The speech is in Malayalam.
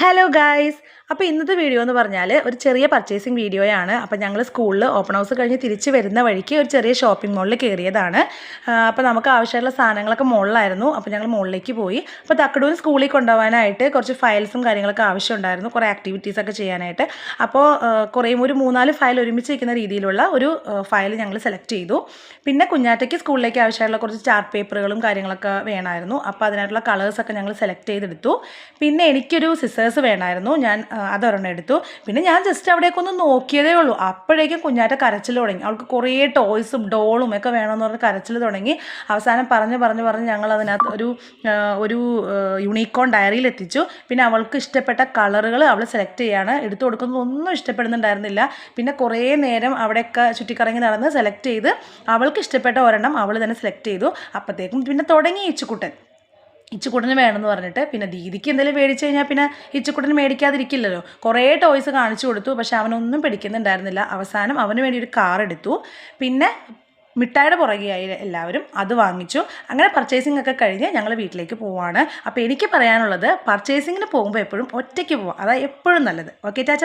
ഹലോ ഗായ്സ് അപ്പോൾ ഇന്നത്തെ വീഡിയോ എന്ന് പറഞ്ഞാൽ ഒരു ചെറിയ പർച്ചേസിങ് വീഡിയോയാണ് അപ്പോൾ ഞങ്ങൾ സ്കൂളിൽ ഓപ്പൺ ഹൗസ് കഴിഞ്ഞ് തിരിച്ച് വരുന്ന വഴിക്ക് ഒരു ചെറിയ ഷോപ്പിംഗ് മോളിൽ കയറിയതാണ് അപ്പോൾ നമുക്ക് ആവശ്യമുള്ള സാധനങ്ങളൊക്കെ മുകളിലായിരുന്നു അപ്പോൾ ഞങ്ങൾ മുകളിലേക്ക് പോയി. അപ്പോൾ തക്കടൂർ സ്കൂളിൽ കൊണ്ടുപോകാനായിട്ട് കുറച്ച് ഫയൽസും കാര്യങ്ങളൊക്കെ ആവശ്യമുണ്ടായിരുന്നു. കുറേ ആക്ടിവിറ്റീസൊക്കെ ചെയ്യാനായിട്ട്. അപ്പോൾ കുറേ ഒരു മൂന്നാൽ ഫയൽ ഒരുമിച്ച് വയ്ക്കുന്ന രീതിയിലുള്ള ഒരു ഫയൽ ഞങ്ങൾ സെലക്ട് ചെയ്തു. പിന്നെ കുഞ്ഞാറ്റയ്ക്ക് സ്കൂളിലേക്ക് ആവശ്യമായിട്ടുള്ള കുറച്ച് ചാർട്ട് പേപ്പറുകളും കാര്യങ്ങളൊക്കെ വേണമായിരുന്നു. അപ്പോൾ അതിനായിട്ടുള്ള കളേഴ്സൊക്കെ ഞങ്ങൾ സെലക്ട് ചെയ്തെടുത്തു. പിന്നെ എനിക്കൊരു സിസേഴ്സ് വേണമായിരുന്നു ഞാൻ അതൊരെണ്ണം എടുത്തു. പിന്നെ ഞാൻ ജസ്റ്റ് അവിടേക്ക് ഒന്ന് നോക്കിയതേ ഉള്ളൂ. അപ്പോഴേക്കും കുഞ്ഞാറ്റ കരച്ചിൽ തുടങ്ങി. അവൾക്ക് കുറേ ടോയ്സും ഡോളും ഒക്കെ വേണമെന്ന് പറഞ്ഞ് കരച്ചിൽ തുടങ്ങി. അവസാനം പറഞ്ഞ് പറഞ്ഞ് പറഞ്ഞ് ഞങ്ങൾ അതിനകത്ത് ഒരു ഒരു യൂണിക്കോൺ ഡയറിയിൽ എത്തിച്ചു. പിന്നെ അവൾക്ക് ഇഷ്ടപ്പെട്ട കളറുകൾ അവൾ സെലക്ട് ചെയ്യാണ്. എടുത്തു കൊടുക്കുന്നത് ഒന്നും ഇഷ്ടപ്പെടുന്നുണ്ടായിരുന്നില്ല. പിന്നെ കുറേ നേരം അവിടെയൊക്കെ ചുറ്റിക്കറങ്ങി നടന്ന് സെലക്ട് ചെയ്ത് അവൾക്ക് ഇഷ്ടപ്പെട്ട ഒരെണ്ണം അവൾ തന്നെ സെലക്ട് ചെയ്തു. അപ്പോഴത്തേക്കും പിന്നെ തുടങ്ങി ഇച്ചുക്കുട്ടൻ ഇച്ചുക്കുട്ടന് വേണമെന്ന് പറഞ്ഞിട്ട് പിന്നെ ദീദിക്ക് എന്തെങ്കിലും മേടിച്ചു കഴിഞ്ഞാൽ പിന്നെ ഇച്ചുക്കുട്ടന് മേടിക്കാതിരിക്കില്ലല്ലോ. കുറേ ടോയ്സ് കാണിച്ചു കൊടുത്തു. പക്ഷെ അവനൊന്നും പിടിക്കുന്നുണ്ടായിരുന്നില്ല. അവസാനം അവന് വേണ്ടി ഒരു കാർ എടുത്തു. പിന്നെ മിഠായിയുടെ പുറകെയായി എല്ലാവരും അത് വാങ്ങിച്ചു. അങ്ങനെ പർച്ചേസിംഗ് ഒക്കെ കഴിഞ്ഞ് ഞങ്ങൾ വീട്ടിലേക്ക് പോവാണ്. അപ്പോൾ എനിക്ക് പറയാനുള്ളത് പർച്ചേസിങ്ങിന് പോകുമ്പോൾ എപ്പോഴും ഒറ്റയ്ക്ക് പോവാം. അതാണ് എപ്പോഴും നല്ലത്. ഓക്കെ ചാച്ച